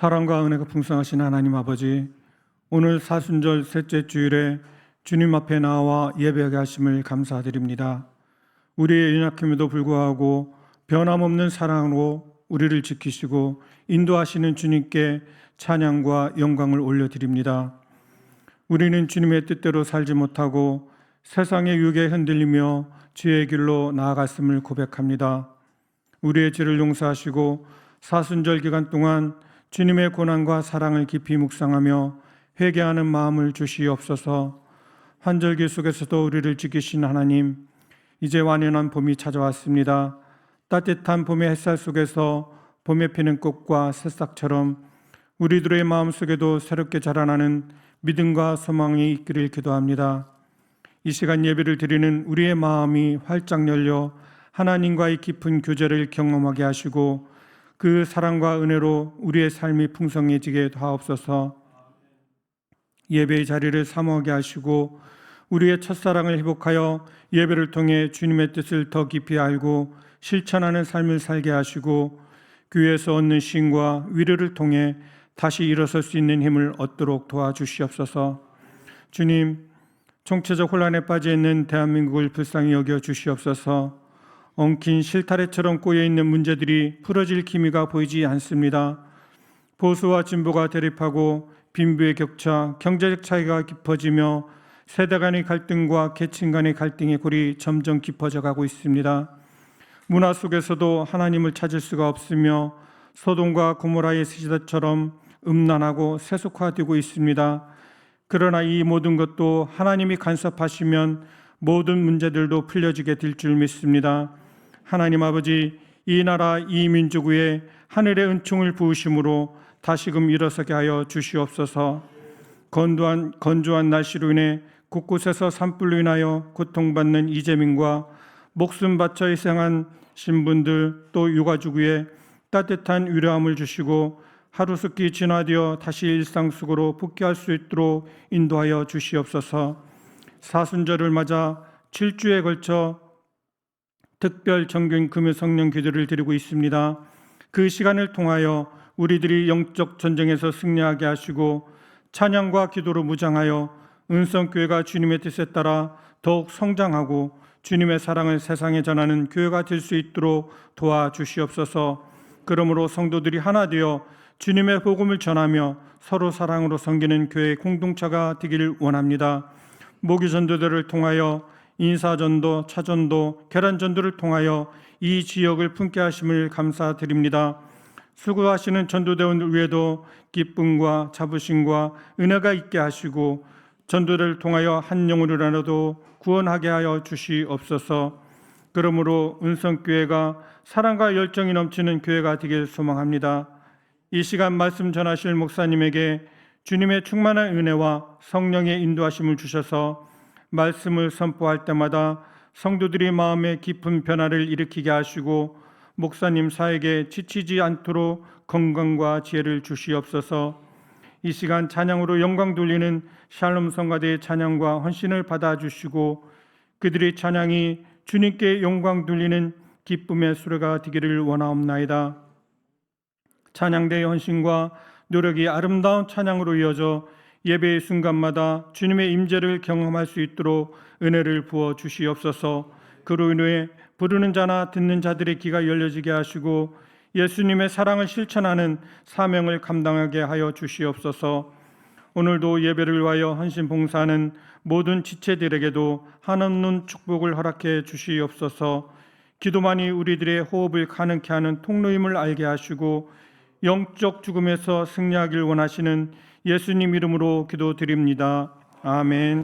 사랑과 은혜가 풍성하신 하나님 아버지, 오늘 사순절 셋째 주일에 주님 앞에 나와 예배하게 하심을 감사드립니다. 우리의 연약함에도 불구하고 변함없는 사랑으로 우리를 지키시고 인도하시는 주님께 찬양과 영광을 올려드립니다. 우리는 주님의 뜻대로 살지 못하고 세상의 유혹에 흔들리며 죄의 길로 나아갔음을 고백합니다. 우리의 죄를 용서하시고 사순절 기간 동안 주님의 고난과 사랑을 깊이 묵상하며 회개하는 마음을 주시옵소서. 환절기 속에서도 우리를 지키신 하나님, 이제 완연한 봄이 찾아왔습니다. 따뜻한 봄의 햇살 속에서 봄에 피는 꽃과 새싹처럼 우리들의 마음 속에도 새롭게 자라나는 믿음과 소망이 있기를 기도합니다. 이 시간 예배를 드리는 우리의 마음이 활짝 열려 하나님과의 깊은 교제를 경험하게 하시고 그 사랑과 은혜로 우리의 삶이 풍성해지게 하옵소서. 예배의 자리를 사모하게 하시고 우리의 첫사랑을 회복하여 예배를 통해 주님의 뜻을 더 깊이 알고 실천하는 삶을 살게 하시고 교회에서 얻는 신과 위로를 통해 다시 일어설 수 있는 힘을 얻도록 도와주시옵소서. 주님, 총체적 혼란에 빠져 있는 대한민국을 불쌍히 여겨 주시옵소서. 엉킨 실타래처럼 꼬여 있는 문제들이 풀어질 기미가 보이지 않습니다. 보수와 진보가 대립하고 빈부의 격차, 경제적 차이가 깊어지며 세대 간의 갈등과 계층 간의 갈등의 골이 점점 깊어져 가고 있습니다. 문화 속에서도 하나님을 찾을 수가 없으며 소돔과 고모라의 시대처럼 음란하고 세속화되고 있습니다. 그러나 이 모든 것도 하나님이 간섭하시면 모든 문제들도 풀려지게 될 줄 믿습니다. 하나님 아버지, 이 나라 이 민족 위에 하늘의 은총을 부으심으로 다시금 일어서게 하여 주시옵소서. 건조한 건조한 날씨로 인해 곳곳에서 산불로 인하여 고통받는 이재민과 목숨 바쳐 희생한 신분들 또 유가족 위에 따뜻한 위로함을 주시고 하루속히 진화되어 다시 일상 속으로 복귀할 수 있도록 인도하여 주시옵소서. 사순절을 맞아 7주에 걸쳐 특별 정경 금요 성령 기도를 드리고 있습니다. 그 시간을 통하여 우리들이 영적 전쟁에서 승리하게 하시고 찬양과 기도로 무장하여 은성교회가 주님의 뜻에 따라 더욱 성장하고 주님의 사랑을 세상에 전하는 교회가 될 수 있도록 도와주시옵소서. 그러므로 성도들이 하나 되어 주님의 복음을 전하며 서로 사랑으로 섬기는 교회 공동체가 되기를 원합니다. 모기 전도들을 통하여 인사전도, 차전도, 계란전도를 통하여 이 지역을 품게 하심을 감사드립니다. 수고하시는 전도대원 위에도 기쁨과 자부심과 은혜가 있게 하시고 전도를 통하여 한 영혼이라도 구원하게 하여 주시옵소서. 그러므로 은성교회가 사랑과 열정이 넘치는 교회가 되길 소망합니다. 이 시간 말씀 전하실 목사님에게 주님의 충만한 은혜와 성령의 인도하심을 주셔서 말씀을 선포할 때마다 성도들이 마음에 깊은 변화를 일으키게 하시고 목사님 사에게 지치지 않도록 건강과 지혜를 주시옵소서. 이 시간 찬양으로 영광 돌리는 샬롬 성가대의 찬양과 헌신을 받아 주시고 그들의 찬양이 주님께 영광 돌리는 기쁨의 수레가 되기를 원하옵나이다. 찬양대의 헌신과 노력이 아름다운 찬양으로 이어져 예배의 순간마다 주님의 임재를 경험할 수 있도록 은혜를 부어 주시옵소서. 그로 인해 부르는 자나 듣는 자들의 귀가 열려지게 하시고 예수님의 사랑을 실천하는 사명을 감당하게 하여 주시옵소서. 오늘도 예배를 위하여 헌신 봉사하는 모든 지체들에게도 한없는 축복을 허락해 주시옵소서. 기도만이 우리들의 호흡을 가능케 하는 통로임을 알게 하시고 영적 죽음에서 승리하길 원하시는 예수님 이름으로 기도드립니다. 아멘.